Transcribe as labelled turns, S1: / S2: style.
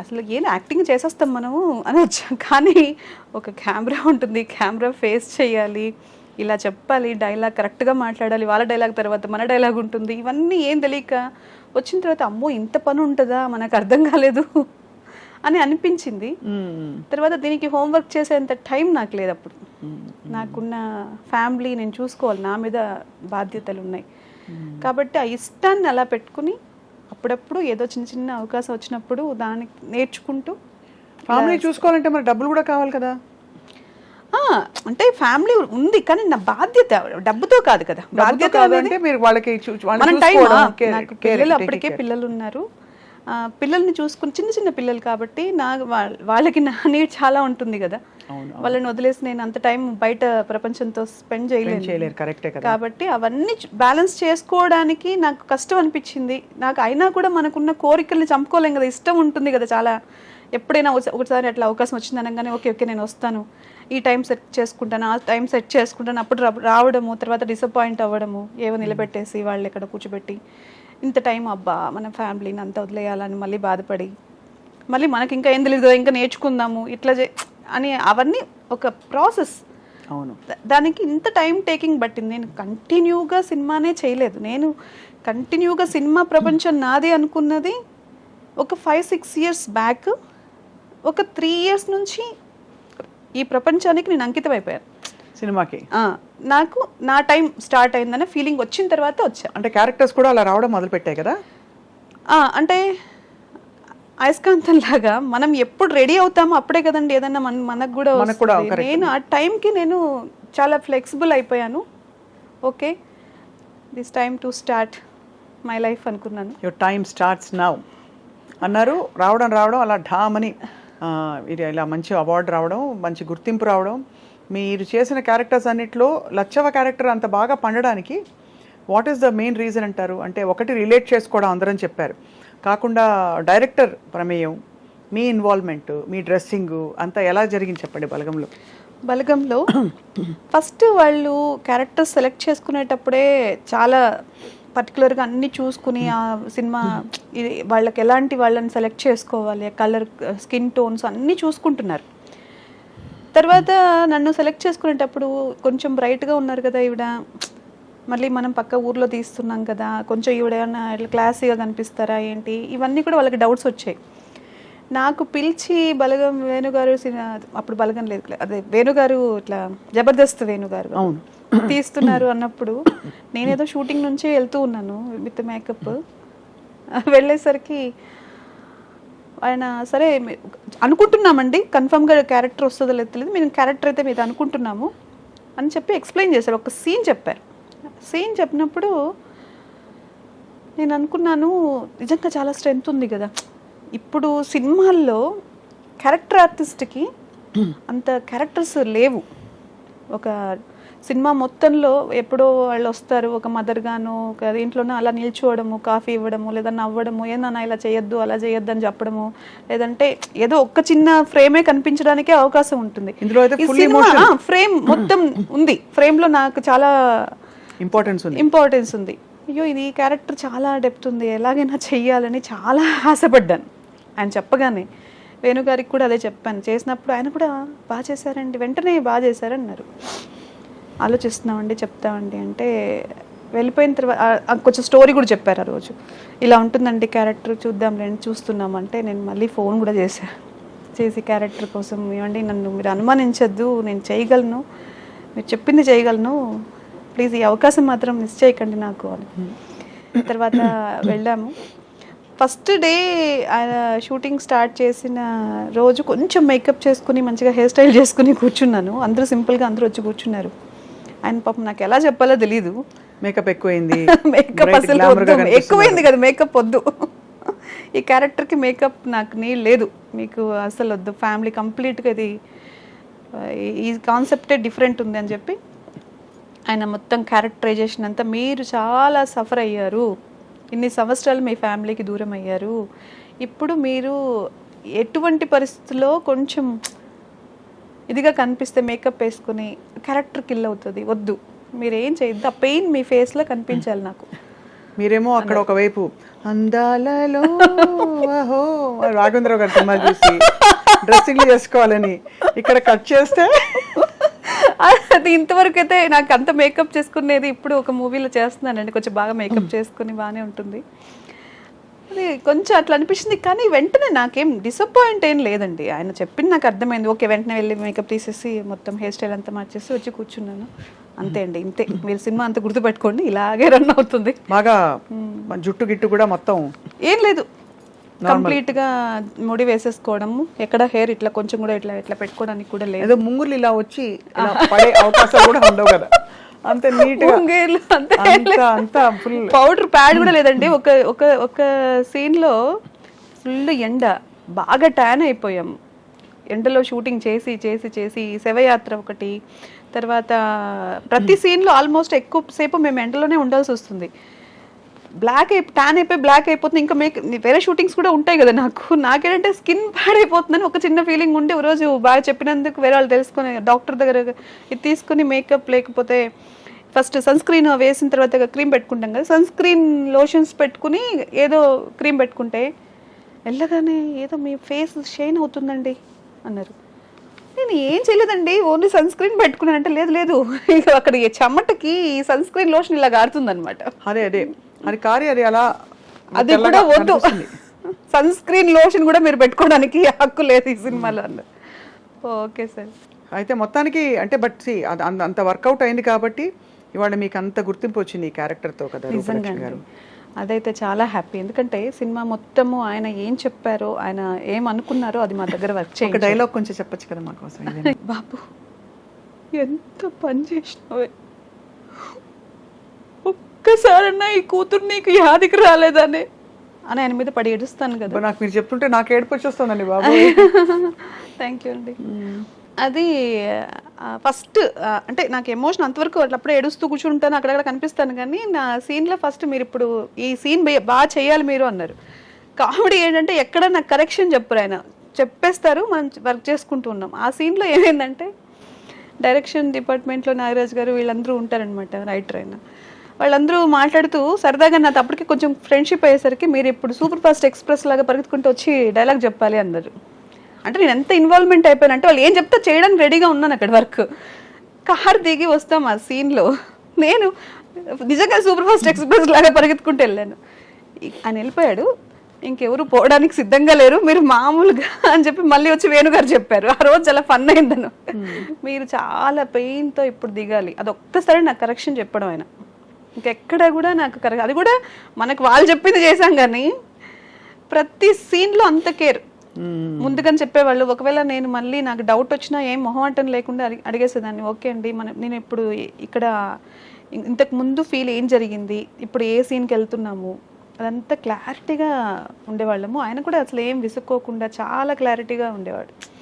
S1: అసలు ఏం యాక్టింగ్ చేసేస్తాం మనము అనొచ్చు కానీ ఒక కెమెరా ఉంటుంది. కెమెరా ఫేస్ చేయాలి ఇలా చెప్పాలి డైలాగ్ కరెక్ట్గా మాట్లాడాలి వాళ్ళ డైలాగ్ తర్వాత మన డైలాగ్ ఉంటుంది. ఇవన్నీ ఏం తెలియక వచ్చిన తర్వాత అమ్మో ఇంత పని ఉంటుందా? మనకు అర్థం కాలేదు అని అనిపించింది. తర్వాత దీనికి హోంవర్క్ చేసేంత టైం నాకు లేదు అప్పుడు. నాకున్న ఫ్యామిలీ నేను చూసుకోవాలి. నా మీద బాధ్యతలు ఉన్నాయి. కాబట్టి ఆ ఇష్టాన్ని అలా పెట్టుకుని అప్పుడప్పుడు ఏదో చిన్న చిన్న అవకాశం వచ్చినప్పుడు దానికి నేర్చుకుంటూ
S2: ఫ్యామిలీ చూసుకోవాలంటే మరి డబ్బులు కూడా కావాలి కదా?
S1: ఆ, అంటే ఫ్యామిలీ ఉంది కానీ నా బాధ్యత డబ్బుతో కాదు కదా. బాధ్యత అనేది
S2: మీరు వాళ్ళకి
S1: మన టైం అప్పటికే. పిల్లలు ఉన్నారు. పిల్లల్ని చూసుకుని చిన్న చిన్న పిల్లలు కాబట్టి నా వాళ్ళ- వాళ్ళకి నా నీడ్ చాలా ఉంటుంది కదా. వాళ్ళని వదిలేసి నేను అంత టైం బయట ప్రపంచంతో స్పెండ్ చేయలేను.
S2: చేయలేరు కరెక్టే కదా.
S1: కాబట్టి అవన్నీ బ్యాలెన్స్ చేసుకోవడానికి నాకు కష్టం అనిపించింది. నాకు అయినా కూడా మనకున్న కోరికల్ని చంపుకోలేం కదా. ఇష్టం ఉంటుంది కదా చాలా. ఎప్పుడైనా ఒకసా- ఒకసారి అట్లా అవకాశం వచ్చింది అనగానే ఓకే ఓకే నేను వస్తాను. ఈ టైం సెట్ చేసుకుంటాను. ఆ టైం సెట్ చేసుకుంటాను. అప్పుడు రావడము తర్వాత డిసప్పాయింట్ అవ్వడము ఏవో నిలబెట్టేసి వాళ్ళు ఎక్కడ కూర్చోబెట్టి ఇంత టైం అబ్బా మన ఫ్యామిలీని అంతా వదిలేయాలని మళ్ళీ బాధపడి మళ్ళీ మనకి ఇంకా ఏం తెలియదు ఇంకా నేర్చుకుందాము ఇట్లా చే అని అవన్నీ ఒక ప్రాసెస్.
S2: అవును.
S1: దానికి ఇంత టైం టేకింగ్ పట్టింది. నేను కంటిన్యూగా సినిమానే చేయలేదు. నేను కంటిన్యూగా సినిమా ప్రపంచం నాదే అనుకున్నది ఒక ఫైవ్ సిక్స్ ఇయర్స్ బ్యాక్. ఒక త్రీ ఇయర్స్ నుంచి ఈ ప్రపంచానికి నేను అంకితం అయిపోయాను
S2: సినిమాకి?
S1: నాకు నా టైం స్టార్ట్ అయిందనే ఫీలింగ్ వచ్చిన తర్వాత వచ్చా.
S2: అంటే క్యారెక్టర్స్ కూడా అలా రావడం మొదలు పెట్టాయి కదా
S1: అంటే అయస్కాంతం లాగా మనం ఎప్పుడు రెడీ అవుతామో అప్పుడే కదండి ఏదన్నా మన మనకు కూడా. నేను ఆ టైంకి నేను చాలా ఫ్లెక్సిబుల్ అయిపోయాను. Okay this time to start my life అనుకున్నాను.
S2: యువర్ టైమ్ స్టార్ట్స్ నౌ అన్నారు రావడం రావడం అలా ఢామని ఇది ఇలా మంచి అవార్డు రావడం మంచి గుర్తింపు రావడం మీరు చేసిన క్యారెక్టర్స్ అన్నిట్లో లచ్చవ క్యారెక్టర్ అంత బాగా పండడానికి what is the main reason అంటారు? అంటే ఒకటి రిలేట్ చేసుకోవడం అందరం చెప్పారు. కాకుండా డైరెక్టర్ ప్రమేయం మీ ఇన్వాల్వ్మెంట్ మీ డ్రెస్సింగ్ అంతా ఎలా జరిగింది చెప్పండి బలగంలో?
S1: బలగంలో ఫస్ట్ వాళ్ళు క్యారెక్టర్ సెలెక్ట్ చేసుకునేటప్పుడే చాలా పర్టికులర్గా అన్ని చూసుకుని ఆ సినిమా ఇది వాళ్ళకి ఎలాంటి వాళ్ళని సెలెక్ట్ చేసుకోవాలి కలర్ స్కిన్ టోన్స్ అన్నీ చూసుకుంటున్నారు. తర్వాత నన్ను సెలెక్ట్ చేసుకునేటప్పుడు కొంచెం బ్రైట్గా ఉన్నారు కదా ఈవిడ. మళ్ళీ మనం పక్క ఊర్లో తీస్తున్నాం కదా కొంచెం ఈవిడ ఇట్లా క్లాసీగా కనిపిస్తారా ఏంటి? ఇవన్నీ కూడా వాళ్ళకి డౌట్స్ వచ్చాయి. నాకు పిలిచి బలగం వేణుగారు సినిమా అప్పుడు బలగం లేదు అదే వేణుగారు ఇట్లా జబర్దస్త్ వేణుగారు
S2: అవును.
S1: తీస్తున్నారు అన్నప్పుడు నేనేదో షూటింగ్ నుంచే వెళ్తూ ఉన్నాను విత్ మేకప్. వెళ్ళేసరికి ఆయన సరే అనుకుంటున్నామండి. కన్ఫర్మ్గా క్యారెక్టర్ వస్తుందో లేదో తెలియదు. మేము క్యారెక్టర్ అయితే మీద అనుకుంటున్నాము. అని చెప్పి ఎక్స్ప్లెయిన్ చేశారు. ఒక సీన్ చెప్పారు. సీన్ చెప్పినప్పుడు నేను అనుకున్నాను నిజంగా చాలా స్ట్రెంగ్త్ ఉంది కదా. ఇప్పుడు సినిమాల్లో క్యారెక్టర్ ఆర్టిస్ట్కి అంత క్యారెక్టర్స్ లేవు. ఒక సినిమా మొత్తంలో ఎప్పుడో వాళ్ళు వస్తారు ఒక మదర్ గాను ఒక దీంట్లోనే అలా నిల్చోవడము కాఫీ ఇవ్వడము లేదా నవ్వడము ఏదన్నా ఇలా చేయొద్దు అలా చేయొద్దు అని చెప్పడము. లేదంటే ఏదో ఒక్క చిన్న ఫ్రేమే కనిపించడానికే అవకాశం ఉంటుంది. ఫ్రేమ్ మొత్తం ఉంది. ఫ్రేమ్లో నాకు చాలా
S2: ఇంపార్టెన్స్ ఉంది.
S1: ఇంపార్టెన్స్ ఉంది. అయ్యో ఇది క్యారెక్టర్ చాలా డెప్త్ ఉంది. ఎలాగైనా చెయ్యాలని చాలా ఆశపడ్డాను. ఆయన చెప్పగానే వేణుగారికి కూడా అదే చెప్పాను. చేసినప్పుడు ఆయన కూడా బాగా చేశారండి వెంటనే బాగా చేశారన్నారు. ఆలోచిస్తున్నామండి చెప్తామండి. అంటే వెళ్ళిపోయిన తర్వాత కొంచెం స్టోరీ కూడా చెప్పారు ఆ రోజు. ఇలా ఉంటుందండి క్యారెక్టర్ చూద్దాం రండి చూస్తున్నామంటే నేను మళ్ళీ ఫోన్ కూడా చేశాను చేసి క్యారెక్టర్ కోసం ఏమండి నన్ను మీరు అనుమానించద్దు నేను చేయగలను మీరు చెప్పింది చేయగలను ప్లీజ్ ఈ అవకాశం మాత్రం మిస్ చేయకండి నాకు అని. తర్వాత వెళ్ళాము. ఫస్ట్ డే షూటింగ్ స్టార్ట్ చేసిన రోజు కొంచెం మేకప్ చేసుకుని మంచిగా హెయిర్ స్టైల్ చేసుకుని కూర్చున్నాను. అందరూ సింపుల్గా అందరూ వచ్చి కూర్చున్నారు. ఆయన పాపం నాకు ఎలా చెప్పాలో తెలీదు.
S2: మేకప్ ఎక్కువైంది.
S1: మేకప్ అసలు. ఎక్కువైంది కదా మేకప్ వద్దు. ఈ క్యారెక్టర్కి మేకప్ నాకు నీ లేదు. మీకు అసలు వద్దు. ఫ్యామిలీ కంప్లీట్గా ఇది ఈ కాన్సెప్టే డిఫరెంట్ ఉంది అని చెప్పి ఆయన మొత్తం క్యారెక్టరైజేషన్ అంతా మీరు చాలా సఫర్ అయ్యారు. ఇన్ని సంవత్సరాలు మీ ఫ్యామిలీకి దూరం అయ్యారు. ఇప్పుడు మీరు ఎటువంటి పరిస్థితుల్లో కొంచెం ఇదిగా కనిపిస్తే మేకప్ వేసుకుని క్యారెక్టర్ కిల్ అవుతుంది. వద్దు. మీరు ఏం చేయొద్దు. ఆ పెయిన్ మీ ఫేస్లో కనిపించాలి నాకు.
S2: మీరేమో అక్కడ ఒకవైపు అందాలలో అహో రాఘవేంద్రరావు గారి సినిమా చూసి డ్రెస్సింగ్ చేసుకోవాలని ఇక్కడ కట్ చేస్తే?
S1: అది ఇంతవరకు అయితే నాకు అంత మేకప్ చేసుకునేది ఇప్పుడు ఒక మూవీలో చేస్తున్నానండి. కొంచెం బాగా మేకప్ చేసుకుని బాగానే ఉంటుంది. అది కొంచెం అట్లా అనిపించింది కానీ వెంటనే నాకేం డిసప్పాయింట్ ఏం లేదండి. ఆయన చెప్పింది నాకు అర్థమైంది. ఓకే వెంటనే వెళ్ళి మేకప్ తీసేసి మొత్తం హెయిర్ స్టైల్ అంతా మార్చేసి వచ్చి కూర్చున్నాను. అంతే అండి ఇంతే. మీరు సినిమా అంతా గుర్తుపెట్టుకోండి ఇలాగే రన్ అవుతుంది.
S2: బాగా జుట్టు గిట్టు కూడా మొత్తం
S1: ఏం లేదు. కంప్లీట్గా ముడి వేసేసుకోవడము. ఎక్కడ హెయిర్ ఇట్లా కొంచెం కూడా ఇట్లా ఇట్లా పెట్టుకోవడానికి కూడా లేదు.
S2: ముంగులు ఇలా వచ్చి పడే అవకాశాలు కూడా ఉండవు కదా. అంత నీట్
S1: అంతే.
S2: అంత అంత ఫుల్
S1: పౌడర్ ప్యాడ్ కూడా లేదండి. ఒక ఒక ఒక సీన్లో ఫుల్ ఎండ. బాగా ట్యాన్ అయిపోయాం. ఎండలో షూటింగ్ చేసి చేసి చేసి శవయాత్ర ఒకటి తర్వాత ప్రతి scene లో ఆల్మోస్ట్ ఎక్కువ సేపు మేము ఎండలోనే ఉండాల్సి వస్తుంది. బ్లాక్ అయి ట్యాన్ అయిపోయి బ్లాక్ అయిపోతుంది. ఇంకా మేక్ వేరే షూటింగ్స్ కూడా ఉంటాయి కదా నాకు. నాకేంటంటే స్కిన్ పాడైపోతుందని ఒక చిన్న ఫీలింగ్ ఉండి రోజు బాగా చెప్పినందుకు వేరే వాళ్ళు తెలుసుకొని డాక్టర్ దగ్గర ఇది తీసుకుని మేకప్ లేకపోతే ఫస్ట్ సన్ స్క్రీన్ వేసిన తర్వాత క్రీమ్ పెట్టుకుంటాం కదా. సన్ స్క్రీన్ లోషన్స్ పెట్టుకుని ఏదో క్రీమ్ పెట్టుకుంటే వెళ్ళగానే ఏదో మీ ఫేస్ షైన్ అవుతుందండి అన్నారు. నేను ఏం చేయలేదండి ఓన్లీ సన్ స్క్రీన్ పెట్టుకున్నాను అంటే లేదు లేదు. ఇక అక్కడ ఈ చెమటకి ఈ సన్ స్క్రీన్ లోషన్ ఇలా గారుతుంది అనమాట
S2: అదే అదే. కారి అది అలా
S1: అది కూడా వద్దు. సన్ స్క్రీన్ లోషన్ కూడా మీరు పెట్టుకోవడానికి హక్కు లేదు ఈ సినిమాలో. అన్నారు ఓకే సార్.
S2: అయితే మొత్తానికి అంటే బట్ అది అంత వర్కౌట్ అయింది కాబట్టి ఇవాళ మీకు అంత గుర్తింపు వచ్చింది ఈ క్యారెక్టర్తో కదా గారు.
S1: అదైతే చాలా హ్యాపీ ఎందుకంటే సినిమా మొత్తము ఆయన ఏం చెప్పారో ఆయన ఏం అనుకున్నారో అది మా దగ్గర
S2: ఒక
S1: చేయండి
S2: డైలాగ్ కొంచెం చెప్పొచ్చు కదా మా కోసం ఏదైనా.
S1: బాబు ఎంత పని చేసినావే. ఒక్కసారన్నా ఈ కూతురు నీకు యాదికి రాలేదనే. అని ఆయన మీద పడి ఏడుస్తాను కదా.
S2: నాకు మీరు చెప్తుంటే నాకు ఏడుపు వచ్చేస్తుందండి బాబు.
S1: థ్యాంక్ యూ అండి. అది ఫస్ట్ అంటే నాకు ఎమోషన్ అంతవరకు అప్పుడే ఏడుస్తూ కూర్చుంటాను అక్కడక్కడ కనిపిస్తాను కానీ నా సీన్లో ఫస్ట్ మీరు ఇప్పుడు ఈ సీన్ బాగా చేయాలి మీరు అన్నారు. కామెడీ ఏంటంటే ఎక్కడ నాకు కరెక్షన్ చెప్పరు ఆయన. చెప్పేస్తారు మనం వర్క్ చేసుకుంటూ ఉన్నాం. ఆ సీన్లో ఏమైందంటే డైరెక్షన్ డిపార్ట్మెంట్లో నాగరాజ్ గారు వీళ్ళందరూ ఉంటారనమాట రైటర్ ఆయన వాళ్ళందరూ మాట్లాడుతూ సరదాగా నాతో అప్పటికి కొంచెం ఫ్రెండ్షిప్ అయ్యేసరికి మీరు ఇప్పుడు సూపర్ ఫాస్ట్ ఎక్స్ప్రెస్ లాగా పరిగెత్తుకుంటూ వచ్చి డైలాగ్ చెప్పాలి అన్నారు. అంటే నేను ఎంత ఇన్వాల్వ్మెంట్ అయిపోయానంటే వాళ్ళు ఏం చెప్తే చేయడానికి రెడీగా ఉన్నాను అక్కడ వర్క్. కార్ దిగి వస్తాం ఆ సీన్లో నేను నిజంగా సూపర్ ఫాస్ట్ ఎక్స్ప్రెస్ లాగా పరిగెత్తుకుంటూ వెళ్ళాను. ఆయన వెళ్ళిపోయాడు. ఇంకెవరు పోవడానికి సిద్ధంగా లేరు. మీరు మామూలుగా అని చెప్పి మళ్ళీ వచ్చి వేణుగారు చెప్పారు. ఆ రోజు చాలా ఫన్ అయిందను మీరు చాలా పెయిన్తో ఇప్పుడు దిగాలి. అది ఒక్కసారి నాకు కరెక్షన్ చెప్పడం ఆయన. ఇంకెక్కడ కూడా నాకు కరెక్ట్ అది కూడా మనకు వాళ్ళు చెప్పింది చేశాం కానీ ప్రతి సీన్లో అంత కేర్. ముందుగానే చెప్పేవాళ్ళు ఒకవేళ నేను మళ్ళీ నాకు డౌట్ వచ్చినా ఏం మొహమాటం లేకుండా అడిగి- అడిగేసేదాన్ని. ఓకే అండి మన నేను ఇప్పుడు ఇక్కడ ఇంతకు ముందు ఫీల్ ఏం జరిగింది ఇప్పుడు ఏ సీన్కి వెళ్తున్నాము అదంతా క్లారిటీగా ఉండేవాళ్ళము. ఆయన కూడా అసలు ఏం విసుక్కోకుండా చాలా క్లారిటీగా ఉండేవాడు.